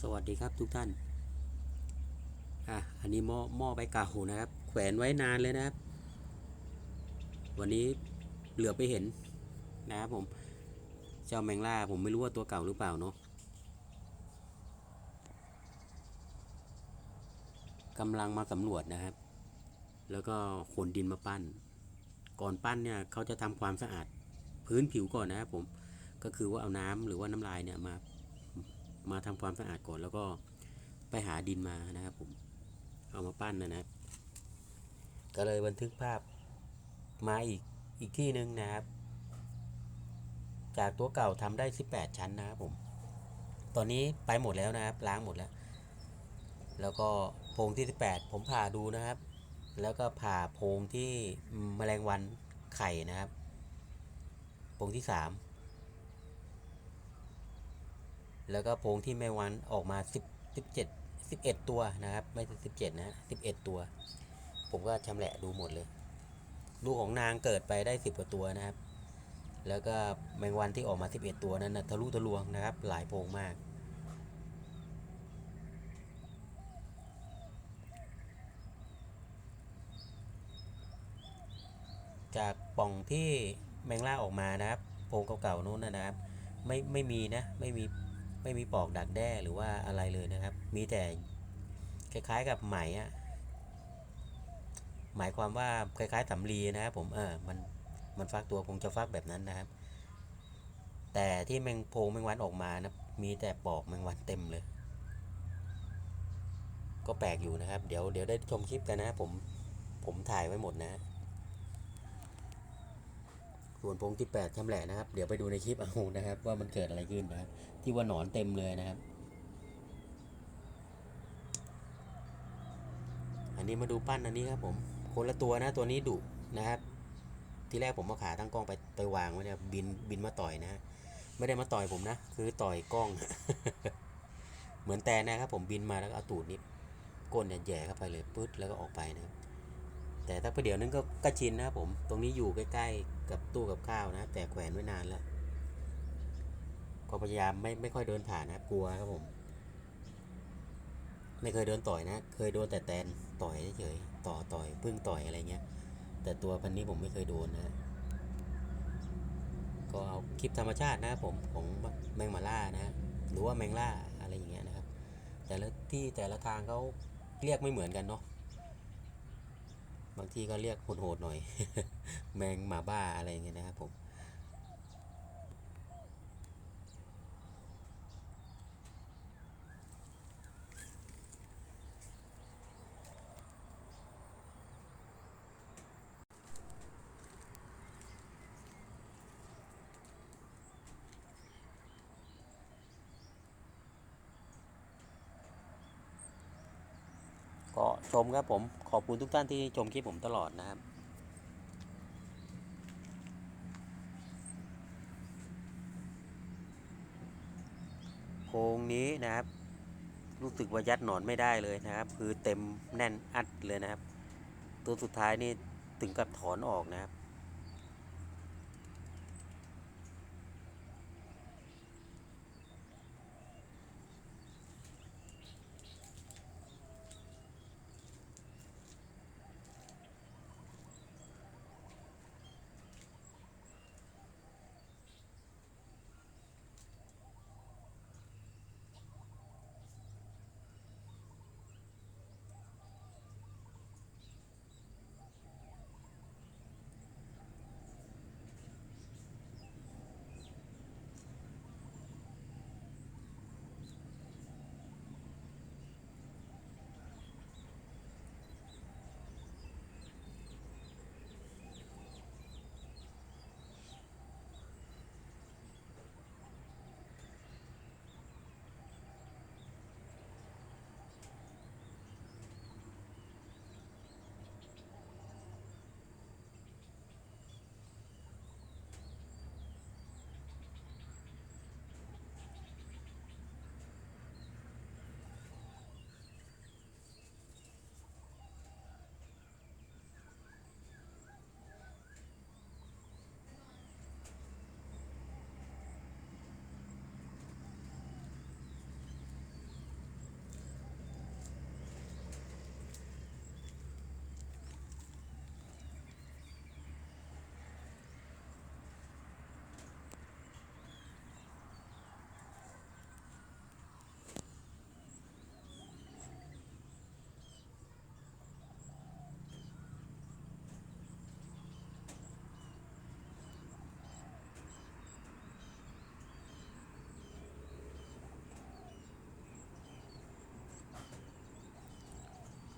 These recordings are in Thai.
สวัสดีครับทุกท่าน อะ อันนี้หม้อหม้อใบเก่านะครับ แขวนไว้นานเลยนะครับ วันนี้เหลือไปเห็นนะครับผม เจ้าแมงล่าผมไม่รู้ว่าตัวเก่าหรือเปล่าเนาะกำลังมาสำรวจนะครับ แล้วก็ขนดินมาปั้น ก่อนปั้นเนี่ยเขาจะทำความสะอาดพื้นผิวก่อนนะครับผม ก็คือว่าเอาน้ำหรือว่าน้ำลายเนี่ยมา มาทำความสะอาดก่อนแล้วก็ไปหาดินมานะครับผม เอามาปั้นนะนะครับก็เลยบันทึกภาพมาอีกอีกที่หนึ่งนะครับ จากตัวเก่าทำได้ 18 ชั้นนะครับผม ตอนนี้ไปหมดแล้วนะครับ ล้างหมดแล้ว แล้วก็โพงที่ 18 ผมผ่าดูนะครับ แล้วก็ผ่าโพงที่แมลงวันไข่นะครับโพงที่ 3 แล้วก็โพงที่แมงวันออกมา10 17 11 ตัวนะครับ ไม่ใช่17 นะ11 ตัว ผมก็ชำแหละดูหมดเลย ลูกของนางเกิดไปได้ 10กว่าตัวนะครับ แล้วก็แมงวันที่ออกมา 11 ตัวนั้นนะทะลุทะลวงนะครับ หลายโพงมาก จากป่องที่แมงล่าออกมานะครับ โพงเก่าๆนู้นนะครับ ไม่ไม่มีนะ ไม่มี ไม่มีปอกดักแด้หรือว่าอะไรเลยนะครับ มีแต่คล้ายๆกับไหมอะหมายความว่าคล้ายๆสำลีนะครับผมเออมันมันฟักตัวคงจะฟักแบบนั้นนะครับ แต่ที่แมงโพงแมงวันออกมานะมีแต่ปอกแมงวันเต็มเลย ก็แปลกอยู่นะครับ เดี๋ยวเดี๋ยวได้ชมคลิปกันนะผมผมถ่ายไว้หมดนะ ส่วนโพรงที่8ชำแหละนะครับ เดี๋ยวไปดูในคลิปเอานะครับว่ามันเกิดอะไรขึ้นนะครับ ที่ว่าหนอนเต็มเลยนะครับ อันนี้มาดูปั้นอันนี้ครับผม คนละตัวนะตัวนี้ดุนะครับ ที่แรกผมมาขาตั้งกล้องไปไปวางไว้เนี่ยบินบินมาต่อยนะไม่ได้มาต่อยผมนะ คือต่อยกล้อง เหมือนแต่นะครับ ผมบินมาแล้วเอาตูดนี้ก้นเนี่ยแหย่เข้าไปเลยปึ๊ดแล้วก็ออกไปนะครับ แต่ถ้าประเดี๋ยวนึงก็ก็ชินนะครับผม ตรงนี้อยู่ใกล้ๆกับตู้กับข้าวนะ แต่แขวนไว้นานแล้ว ก็พยายามไม่ไม่ค่อยเดินผ่านนะครับกลัวครับผม ไม่เคยเดินต่อยนะ เคยโดนแต่แตนต่อยเฉยต่อต่อยพึ่งต่อยอะไรเงี้ย แต่ตัวพันนี้ผมไม่เคยโดนนะ ก็เอาคลิปธรรมชาตินะครับผมของแมงมาล่านะหรือว่าแมงล่าอะไรอย่างเงี้ยนะครับ แต่ละที่แต่ละทางเขาเรียกไม่เหมือนกันเนาะ บางที่ก็เรียกโหดๆหน่อย แมงหมาบ้าอะไรเงี้ยนะครับผม ก็ ชมครับผมขอบคุณทุกท่านที่ชมคลิปผมตลอดนะครับโพรงนี้นะครับ รู้สึกว่ายัดหนอนไม่ได้เลยนะครับ คือเต็มแน่นอัดเลยนะครับ ตัวสุดท้ายนี่ถึงกับถอนออกนะครับ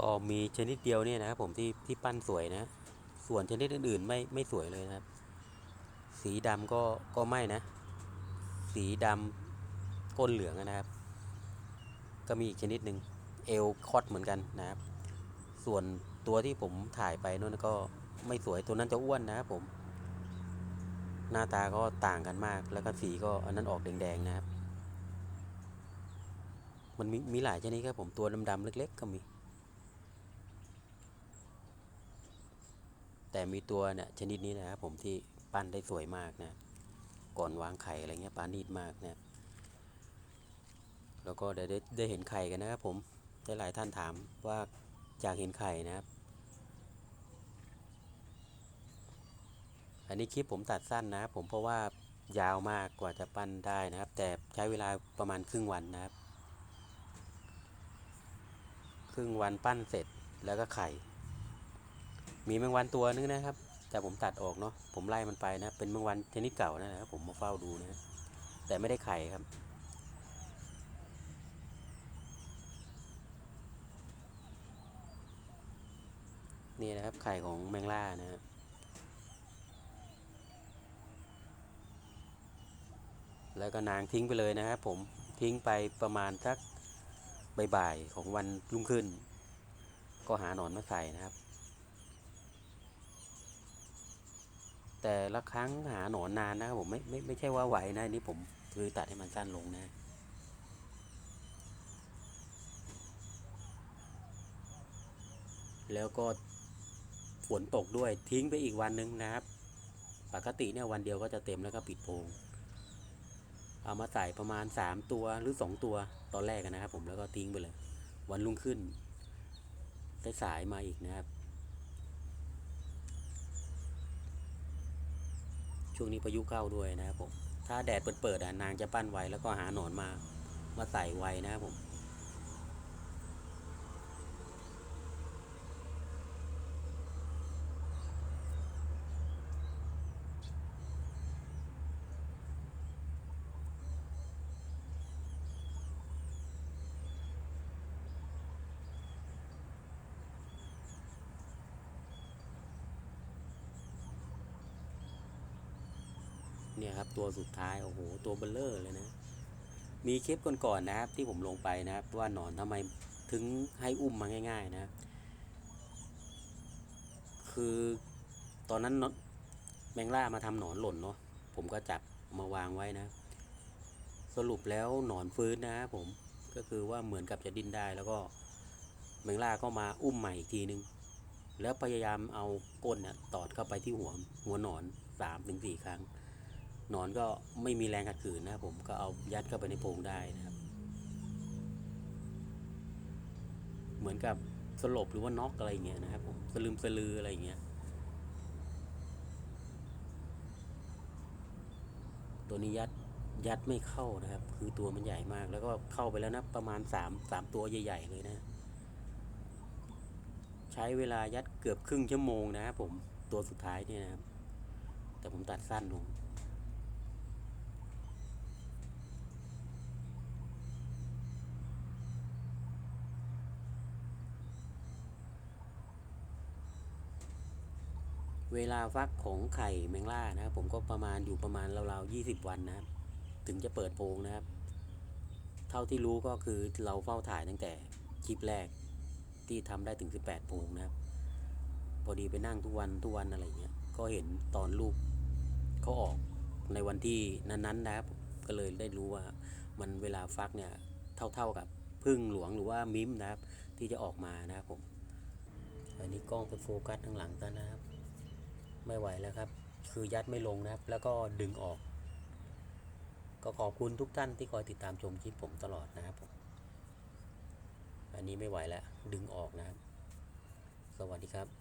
ก็มีชนิดเดียวเนี่ยนะครับผมที่ที่ปั้นสวยนะ ส่วนชนิดอื่นๆไม่ไม่สวยเลยนะครับ สีดำก็ก็ไม่นะ สีดำก้นเหลืองนะครับ ก็มีอีกชนิดหนึ่งเอลคอดเหมือนกันนะครับ ส่วนตัวที่ผมถ่ายไปนู่นก็ไม่สวยตัวนั้นจะอ้วนนะครับผม หน้าตาก็ต่างกันมากแล้วก็สีก็อันนั้นออกแดงๆนะครับ มันมีมีหลายชนิดครับผมตัวดำๆเล็ก ๆ ก็มี แต่มีตัวเนี่ยชนิดนี้นะครับผมที่ปั้นได้สวยมากนะ ก่อนวางไข่อะไรเงี้ยปานีดมากนะแล้วก็ได้ได้ได้เห็นไข่กันนะครับผมได้หลายท่านถามว่าอยากเห็นไข่นะครับ อันนี้คลิปผมตัดสั้นนะครับผมเพราะว่ายาวมากกว่าจะปั้นได้นะครับ แต่ใช้เวลาประมาณครึ่งวันนะครับ ครึ่งวันปั้นเสร็จแล้วก็ไข่ มีแมงวันตัวนึงนะครับ แต่ผมตัดออกเนาะผมไล่มันไปนะเป็นแมงวันชนิดเก่านะครับผมมาเฝ้าดูนะแต่ไม่ได้ไข่ครับ นี่นะครับไข่ของแมงล่านะครับแล้วก็นางทิ้งไปเลยนะครับผมทิ้งไปประมาณสักบ่ายๆของวันรุ่งขึ้น ก็หาหนอนมาใส่นะครับ แต่ละครั้งหาหนอนนานนะครับผมไม่ไม่ไม่ใช่ว่าไหวนะอันนี่ผมคือตัดให้มันสั้นลงนะแล้วก็ฝนตกด้วยทิ้งไปอีกวันหนึ่งนะครับ ปกติเนี่ยวันเดียวก็จะเต็มแล้วก็ปิดโพรงเอามาใส่ประมาณ 3 ตัวหรือ 2 ตัวตอนแรกนะครับผมแล้วก็ทิ้งไปเลย วันรุ่งขึ้นได้สายมาอีกนะครับ ช่วงนี้พายุเข้าด้วยนะครับผม ถ้าแดดเปิดๆอะนางจะปั้นไวแล้วก็หาหนอนมามาใส่ไวนะครับผม เนี่ยครับตัวสุดท้ายโอ้โหตัวเบลเลอร์เลยนะ มีคลิปก่อนๆนะครับ ที่ผมลงไปนะครับว่าหนอนทำไมถึงให้อุ้มมาง่าย ๆ นะ คือตอนนั้นนแมงล่ามาทำหนอนหล่นเนาะผมก็จับมาวางไว้นะ สรุปแล้วหนอนฟื้นนะครับผมก็คือว่าเหมือนกับจะดิ้นได้แล้วก็แมงล่าก็มาอุ้มใหม่อีกทีนึง แล้วพยายามเอาก้นเนี่ยตอดเข้าไปที่หัวหัวหนอนสามถึงสี่ครั้ง นอนก็ไม่มีแรงขัดขืนนะครับผมก็เอายัดเข้าไปในโพรงได้นะครับ เหมือนกับสลบหรือว่าน็อกอะไรเงี้ยนะครับผมสลืมสลืออะไรเงี้ยตัวนี้ยัดยัดไม่เข้านะครับ คือตัวมันใหญ่มาก แล้วก็เข้าไปแล้วนะประมาณสามสามตัวใหญ่ ๆ เลยนะ ใช้เวลายัดเกือบครึ่งชั่วโมงนะครับผมตัวสุดท้ายเนี่ยนะครับ แต่ผมตัดสั้นลง เวลาฟักของไข่แมงล่านะครับ ผมก็ประมาณอยู่ประมาณราวๆยี่สิบวันนะครับ ถึงจะเปิดโพรงนะครับ เท่าที่รู้ก็คือเราเฝ้าถ่ายตั้งแต่คลิปแรกที่ทำได้ถึง 18โพรงนะครับ พอดีไปนั่งทุกวันทุกวันอะไรเงี้ยก็เห็นตอนลูกเขาออกในวันที่นั้นๆนะครับ ก็เลยได้รู้ว่ามันเวลาฟักเนี่ยเท่าๆกับพึ่งหลวงหรือว่ามิมนะครับ ที่จะออกมานะครับผมอันนี้กล้องไปโฟกัสข้างหลังกันนะครับ ไม่ไหวแล้วครับ คือยัดไม่ลงนะครับ แล้วก็ดึงออก ก็ขอบคุณทุกท่านที่คอยติดตามชมคลิปผมตลอดนะครับผมอันนี้ไม่ไหวแล้ว ดึงออกนะครับ สวัสดีครับ